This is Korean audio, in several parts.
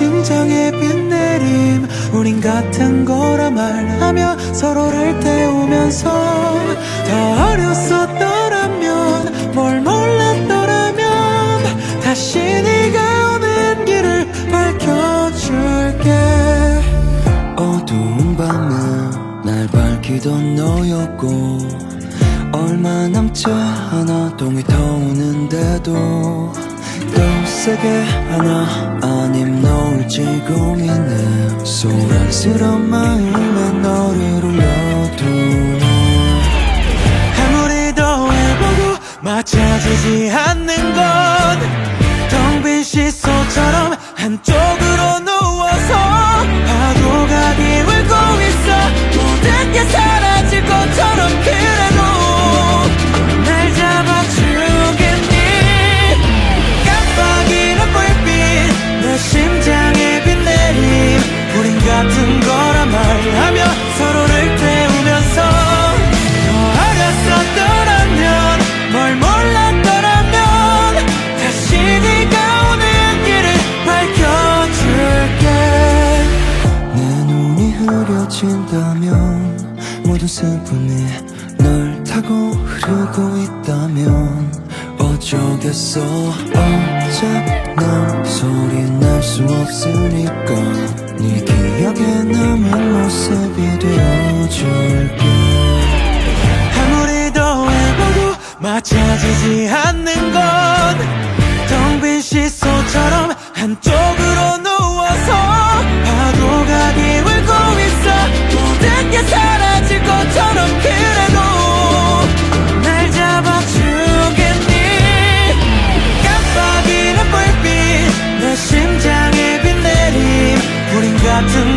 심장에 빗 내림. 우린 같은 거라 말하며 서로를 태우면서 더 어렸었더라면 뭘 몰랐더라면 다시 네가 오는 길을 밝혀줄게. 어두운 밤에 날 밝히던 너였고 얼마 남지 않아 동이 터오는데도 또 세게 하나 아님 너울지 고민해 소란스러운 마음에 너를 올려두네. 아무리 더 해봐도 맞춰지지 않는 건 텅 빈 시소처럼 한쪽 흐려진다면 모든 슬픔이 널 타고 흐르고 있다면 어쩌겠어? 어차피 소리 낼 수 없으니까 네 기억에 남은 모습이 되어줄게. 아무리 더 해봐도 맞춰지지 않는 건 텅 빈 시소처럼 한쪽으로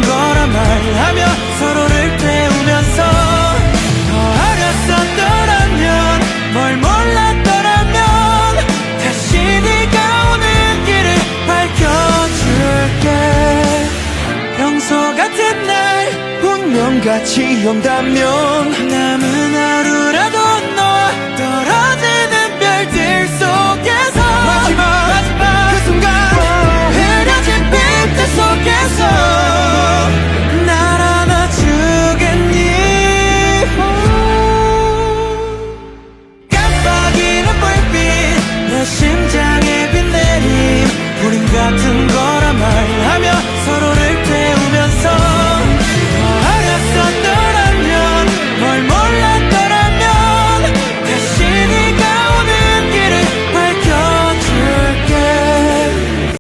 거라 말하며 서로를 태우면서 더 어렸었더라면 뭘 몰랐더라면 다시 네가 오는 길을 밝혀줄게. 평소 같은 날 운명같이 온다면 남은